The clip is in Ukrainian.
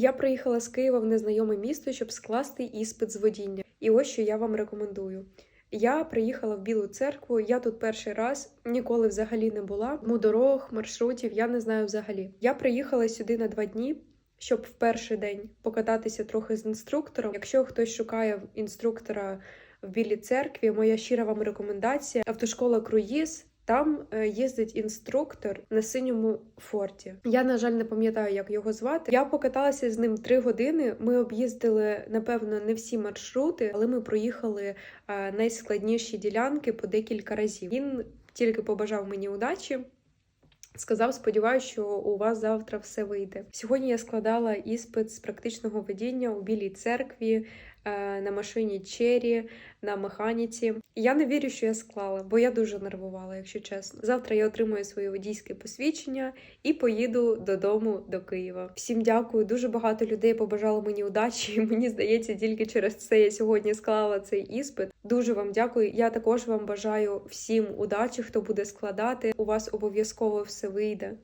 Я приїхала з Києва в незнайоме місто, щоб скласти іспит з водіння. І ось що я вам рекомендую. Я приїхала в Білу церкву. Я тут перший раз ніколи взагалі не була. Му дорог, маршрутів я не знаю взагалі. Я приїхала сюди на два дні. Щоб в перший день покататися трохи з інструктором. Якщо хтось шукає інструктора в Білій церкві, моя щира вам рекомендація автошкола Круїз. Там е, їздить інструктор на синьому форті. Я, на жаль, не пам'ятаю, як його звати. Я покаталася з ним три години. Ми об'їздили, напевно, не всі маршрути, але ми проїхали е, найскладніші ділянки по декілька разів. Він тільки побажав мені удачі. Сказав, сподіваюся, що у вас завтра все вийде. Сьогодні я складала іспит з практичного водіння у білій церкві на машині Чері, на механіці. Я не вірю, що я склала, бо я дуже нервувала, якщо чесно. Завтра я отримую своє водійське посвідчення і поїду додому до Києва. Всім дякую. Дуже багато людей побажало мені удачі. Мені здається, тільки через це я сьогодні склала цей іспит. Дуже вам дякую. Я також вам бажаю всім удачі, хто буде складати. У вас обов'язково все вийде.